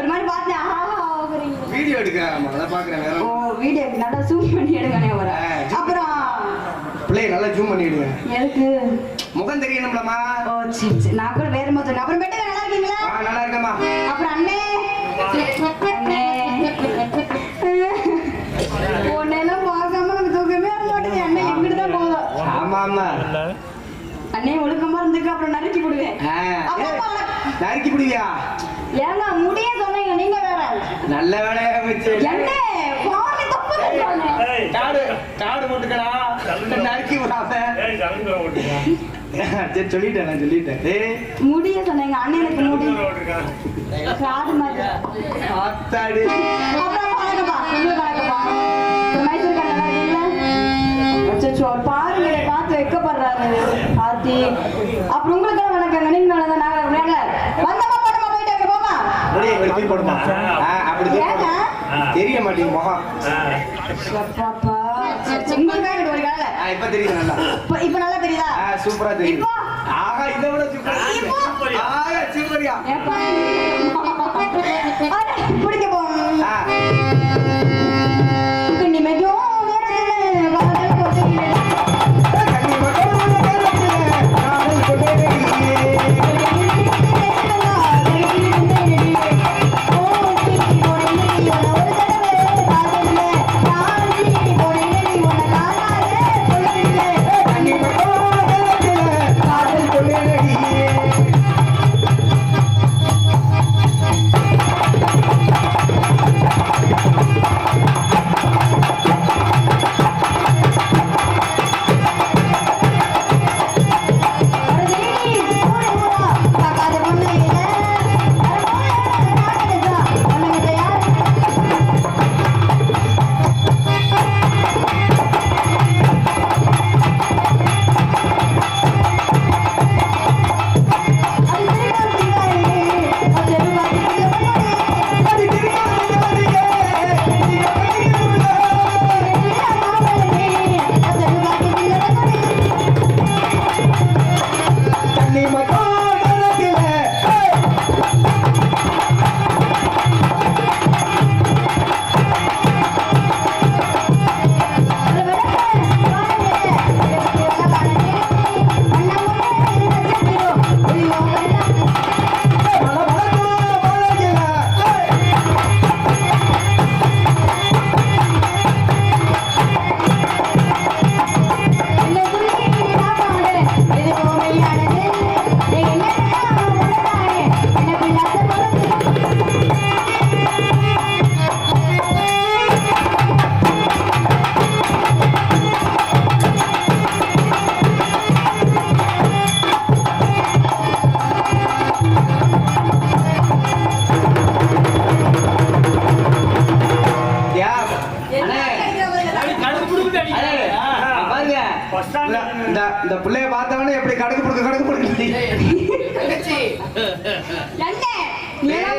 ஒரு மாதிரி பார்த்து ஆஹா ஆகுறீங்க வீடியோ எடுக்கிறேன் அதை பார்க்குறேன் வேற. ஓ வீடியோ நல்லா ஜூம் பண்ணி ஆ, zoom. அப்புறம் பிள்ளைய நல்லா ஜூம் பண்ணிடுங்க எதுக்கு? முகம் தெரியணும்லம்மா. ஓ சரி சரி. நான் கூட வேற மாதிரி சொன்னேன் அப்புறம் பெட்டு நல்லா இருக்கீங்களா? ஆ நல்லா இருக்கம்மா. அப்புறம் அண்ணே. அண்ணே. உன்னெல்லாம் பார்க்காம நம்ம தூக்கமே வர மாட்டேங்குது. அண்ணே எங்கிட்டு தான் போதும் ஆமா ஆமா அண்ணே ஒழுக்கமா இருந்துக்கு அப்புறம் நறுக்கி விடுவேன் நறுக்கி பிடிவியா? ஏங்க முடிய சொன்னீங்க நீங்க வேற. நல்ல வேலையா வச்சு என்ன? பாரு தப்பு காடு காடு போட்டுக்கடா. நறுக்கி சரி சொல்லிட்டேன் நான் சொல்லிட்டேன். ஏய். முடிய சொன்னீங்க அண்ணனுக்கு முடி காது மாதிரி. ஆத்தாடி. அப்புறம் மைசூர் பாருங்களே பார்த்து வைக்கப்படுறாரு. ஆத்தி அப்புறம் உங்களுக்கு வணக்கங்க. நீங்க நாங்க போடுமா ஆ, அப்படி. தெரிய மாட்டேங்குது முகம். இப்ப தெரியுது நல்லா. இப்ப நல்லா தெரியுதா? சூப்பரா தெரியுது. இப்போ? ஆஹா இதை விட சூப்பரா சூப்பரியா பிடிக்க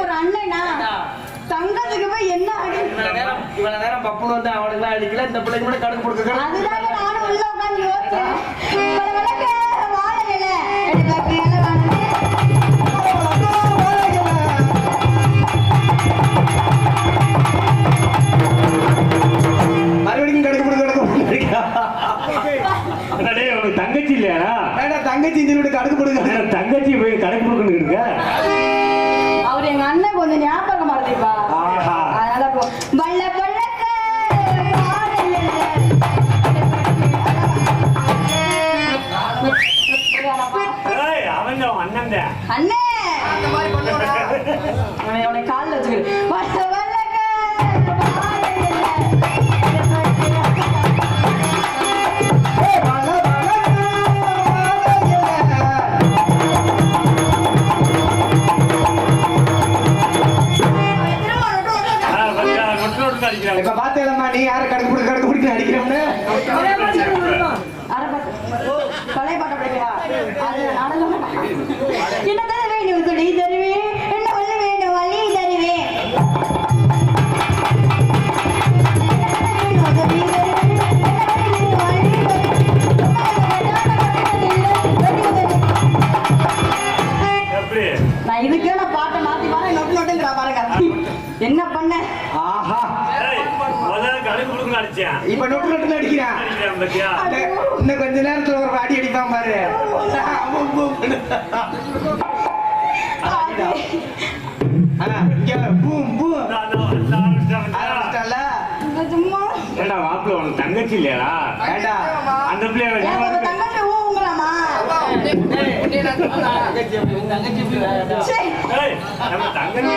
ஒரு அண்ணனா? தங்கத்துக்கு போய் என்ன நேரம் இவ்வளவு நேரம் பப்புனு வந்து அவனுக்கு அடிக்கல இந்த பிள்ளைக்கு கூட கடுக்கு கடுக்கு அதுதாங்க நானும் உள்ள உட்கார்ந்து யோசிச்சேன். தங்கச்சி இல்லையாடா வேண்டாம் தங்கச்சி சொல்லிட்டு கடுக்கு புடுக்கு ஏன் தங்கச்சி போய் கணக்கு கொடுக்கணும் இருக்க? அவர் எங்க அண்ணன் கொஞ்சம் ஞாபகம் மறந்துப்பா ஆஹா. அதனால வல்ல அவங்க அவன் அண்ணன் தான். அண்ணே. அவனை அவனை காலில் வச்சுக்கிட்டு ஏடா மாப்பிள்ள உனக்கு தங்கச்சி இல்லையா ஏடா அந்த பிள்ளைய தங்கச்சி தங்கச்சி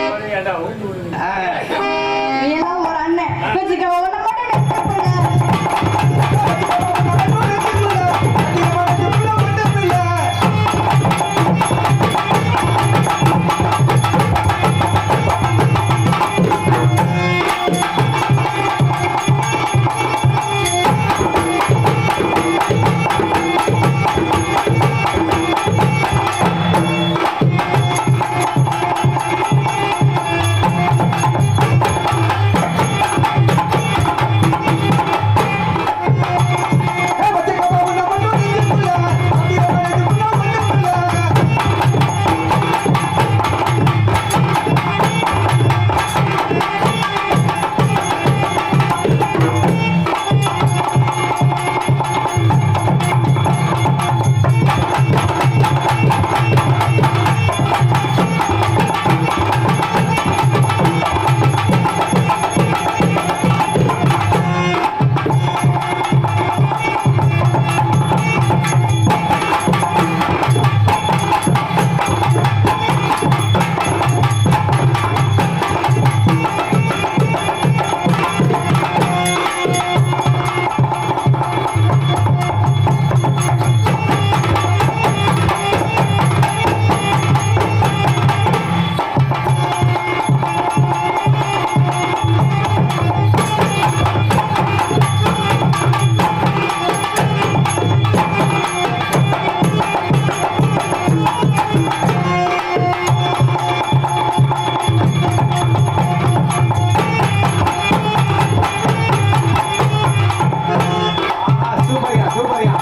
சூப்பரியா சூப்பரியா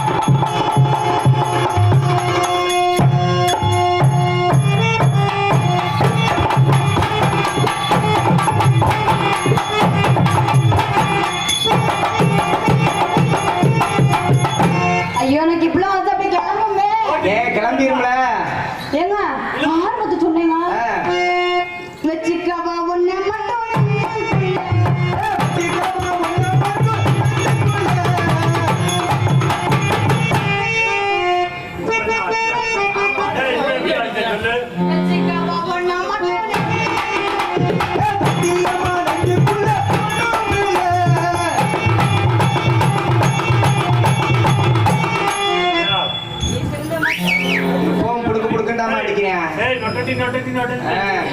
பாடல்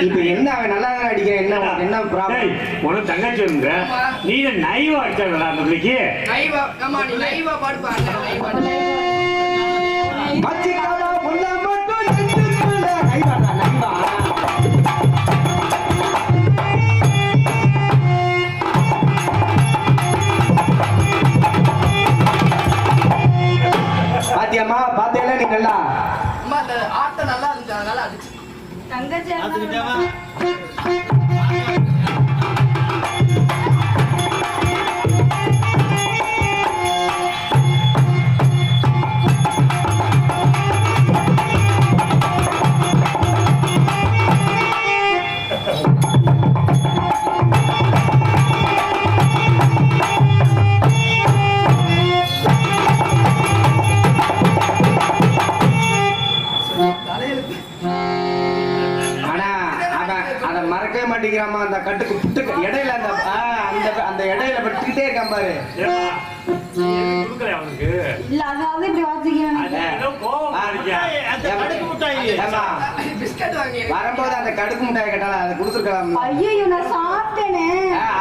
இப்ப என்ன நல்லா தான் என்ன என்ன ப்ராப்ளம் தங்கச்சி இருங்க நீ நைவா அடிச்சாங்களா நம்மளுக்கு நைவா நைவா. பாடுப்பாங்க நைவா பச்சிக்காதா பாத்தியம்மா? பாத்தியெல்லாம் நீங்களா ஆட்ட நல்லா தங்கச்சி மாட்டேங்கிறாமா அந்த கட்டுக்கு புட்டுக்கு இடையில அந்த அந்த அந்த இடையில வெட்டிக்கிட்டே இருக்கான் பாரு. இல்ல அதாவது இப்படி வாசிக்கிறேன் வரும்போது அந்த கடுக்கு மிட்டாய் கேட்டாலும் அதை கொடுத்துருக்கலாம் ஐயோ நான் சாப்பிட்டேனே.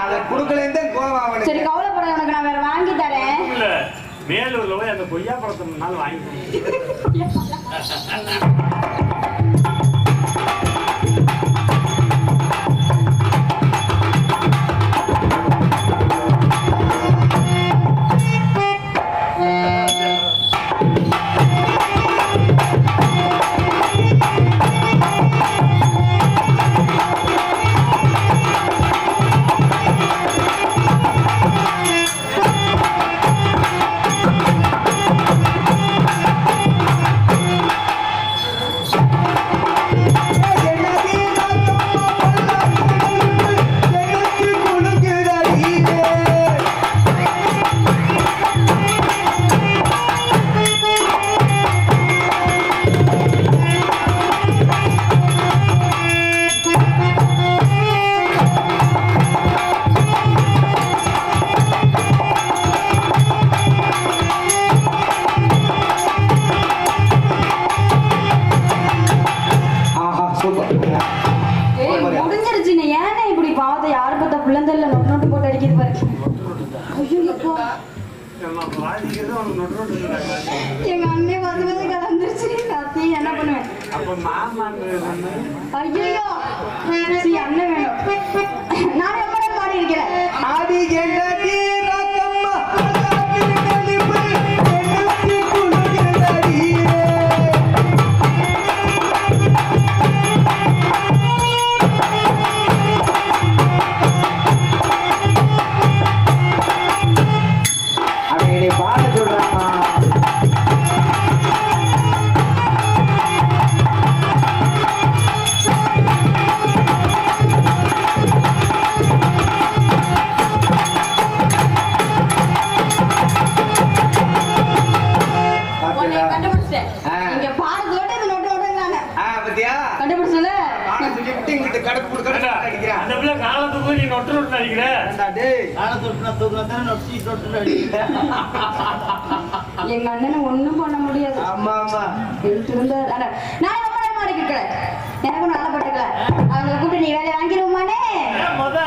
அதை கொடுக்கலேருந்தே கோவம் அவனுக்கு. சரி கவலைப்பட உனக்கு நான் வேற வாங்கி தரேன். இல்ல, மேலூர்ல போய் அந்த கொய்யா பழத்தை வாங்கி குழந்தைல நொட்டு நொட்டு போட்டு அடிக்கிது பாருங்க எங்க அண்ணே வந்து வந்து கலந்துருச்சு அத்தி என்ன பண்ணுவேன்? அப்ப மாமாங்கிறது ஐயோ அண்ணன் வேணும். நான் எப்படி பாடி இருக்கிறேன் ஆ. இங்க பாடுறதோட இது நொட்டு நொட்டுங்கிறாங்க ஆ, பாத்தியா? கண்டுபிடிச்சல பாட சொல்லிவிட்டு இங்கிட்டு கடுப்பு புடு ஏண்டா, அடிக்கிறான். அந்த பிள்ளை காலத்துக்கு போய் நீ நொட்டு நொட்டு அடிக்கிற? டேய், காலை தொட்டுனா தூக்குனா தானே நொட்டி தொட்டு அடிக்கிறேன் எங்க அண்ணனை ஒண்ணும் பண்ண முடியாது. ஆமா ஆமா. எடுத்து இருந்தார் அட, நான் ரொம்ப நேரமா அடிக்கல எனக்கும் நல்ல பட்டுக்கல. அவங்களை கூப்பிட்டு நீ வேலையை வாங்கிடுவோமானே முத.